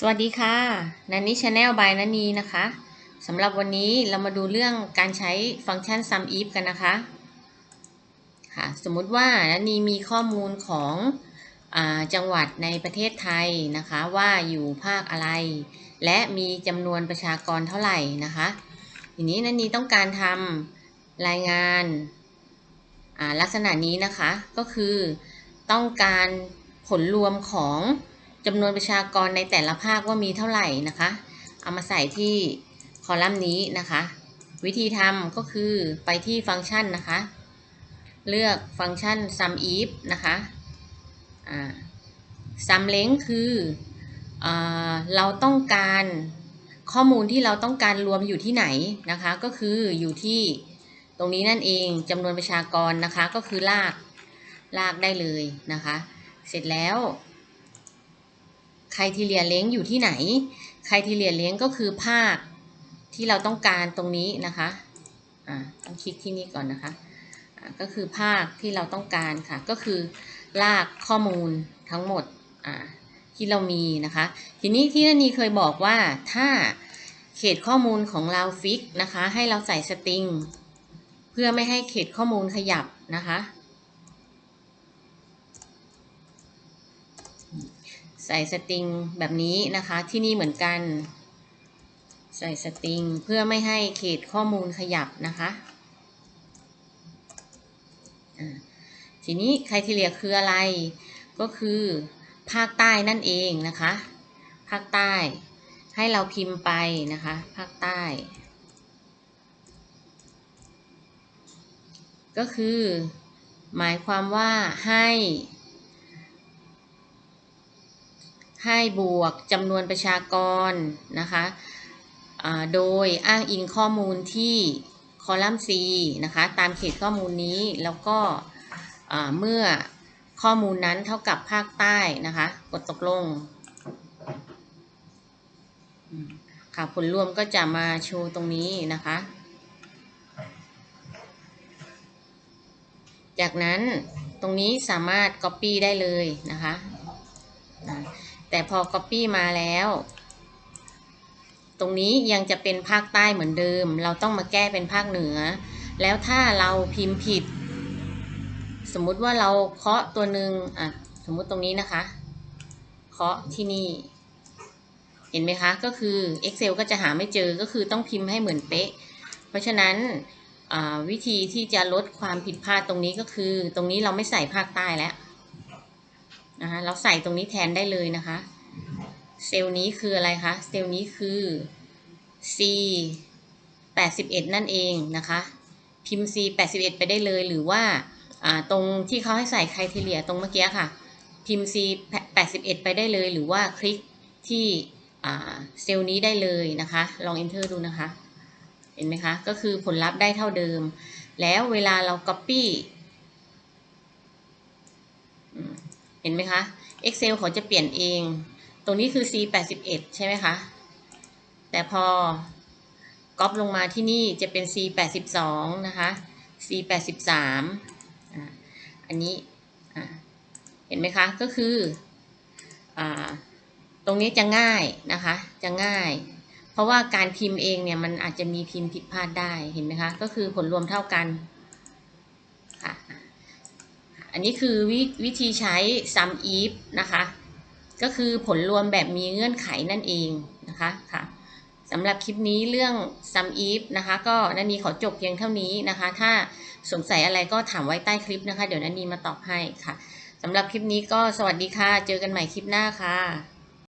สวัสดีค่ะนันนี่ชาแนลบายนันนีนะคะสำหรับวันนี้เรามาดูเรื่องการใช้ฟังก์ชัน sum if กันนะคะค่ะสมมุติว่านันนีมีข้อมูลของอจังหวัดในประเทศไทยนะคะว่าอยู่ภาคอะไร และมีจำนวนประชากรเท่าไหร่นะคะทีนี้นันนีต้องการทำรายงานลักษณะนี้นะคะก็คือต้องการผลรวมของ จำนวนประชากรในแต่ละภาคว่ามีเท่าไหร่นะคะ เอามาใส่ที่คอลัมน์นี้นะคะ วิธีทำก็คือไปที่ฟังก์ชันนะคะ เลือกฟังก์ชัน sum if นะคะ sum length คืออเราต้องการข้อมูลที่เราต้องการรวมอยู่ที่ไหนนะคะ ก็คืออยู่ที่ตรงนี้นั่นเองจำนวนประชากรนะคะก็คือลากลากได้เลยนะคะ เสร็จแล้ว ไคทีเรียเล้งอยู่ที่ไหนไครทีเรียเล้งก็คือภาคที่เราต้องการตรงนี้นะคะอ่าต้องคลิกที่นี่ก่อนนะคะก็คือภาคที่เราต้องการค่ะ ก็คือลากข้อมูลทั้งหมดอ่าที่เรามีนะคะ ทีนี้ที่นันนีเคยบอกว่าถ้าเขตข้อมูลของเราฟิกนะคะ ให้เราใส่สตริง เพื่อไม่ให้เขตข้อมูลขยับนะคะ ใส่สตริงแบบนี้นะคะ ที่นี่เหมือนกัน ใส่สตริงเพื่อไม่ให้เขตข้อมูลขยับนะคะทีนี้ใครที่เรียกคืออะไร ก็คือภาคใต้นั่นเองนะคะ ภาคใต้ให้เราพิมพ์ไปนะคะ ภาคใต้ ก็คือ หมายความว่าให้ ให้บวกจำนวนประชากรนะคะโดยอ้างอิงข้อมูลที่คอลัมน์ C นะคะตามเขตข้อมูลนี้แล้วก็เมื่อข้อมูลนั้นเท่ากับภาคใต้นะคะ กดตกลงค่ะผลรวมก็จะมาโชว์ตรงนี้นะคะ จากนั้นตรงนี้สามารถ Copy ได้เลยนะคะ แต่พอ Copy มาแล้ว ตรงนี้ยังจะเป็นภาคใต้เหมือนเดิม เราต้องมาแก้เป็นภาคเหนือ แล้วถ้าเราพิมพ์ผิด สมมุติว่าเราเคาะตัวหนึ่งอะสมมุติตรงนี้นะคะ เคาะที่นี่ เห็นไหมคะ ก็คือ Excel ก็จะหาไม่เจอก็คือต้องพิมพ์ให้เหมือนเป๊ะ เพราะฉะนั้นวิธีที่จะลดความผิดพลาดตรงนี้ก็คือ ตรงนี้เราไม่ใส่ภาคใต้แล้ว นะคะเราใส่ตรงนี้แทนได้เลยนะคะ เซลล์นี้คืออะไรคะ เซลล์นี้คือ C 81 นั่นเองนะคะ พิมพ์ C 81 ไปได้เลย หรือว่าตรงที่เขาให้ใส่ไครทีเรียตรงเมื่อกี้ค่ะ พิมพ์ C 81 ไปได้เลย หรือว่าคลิกที่เซลล์นี้ได้เลยนะคะ ลอง enter ดูนะคะ เห็นไหมคะ ก็คือผลลัพธ์ได้เท่าเดิม แล้วเวลาเรา copy เห็นไหมคะ Excel เขาจะเปลี่ยนเอง ตรงนี้คือ C 81ใช่ไหมคะ แต่พอก๊อปลงมาที่นี่จะเป็น C 82นะคะ C 83อันนี้เห็นไหมคะ ก็คืออตรงนี้จะง่ายนะคะ จะง่าย เพราะว่าการพิมพ์เองเนี่ยมันอาจจะมีพิมพ์ผิดพลาดได้ เห็นไหมคะ ก็คือผลรวมเท่ากันค่ะ อันนี้คือววิธีใช้ sum if นะคะ ก็คือผลรวมแบบมีเงื่อนไขนั่นเองนะคะค่ะสำหรับคลิปนี้เรื่อง sum if นะคะ ก็นันนีขอจบเพียงเท่านี้นะคะ ถ้าสงสัยอะไรก็ถามไว้ใต้คลิปนะคะ เดี๋ยวนันนีมาตอบให้ค่ะสำหรับคลิปนี้ก็สวัสดีค่ะ เจอกันใหม่คลิปหน้าค่ะ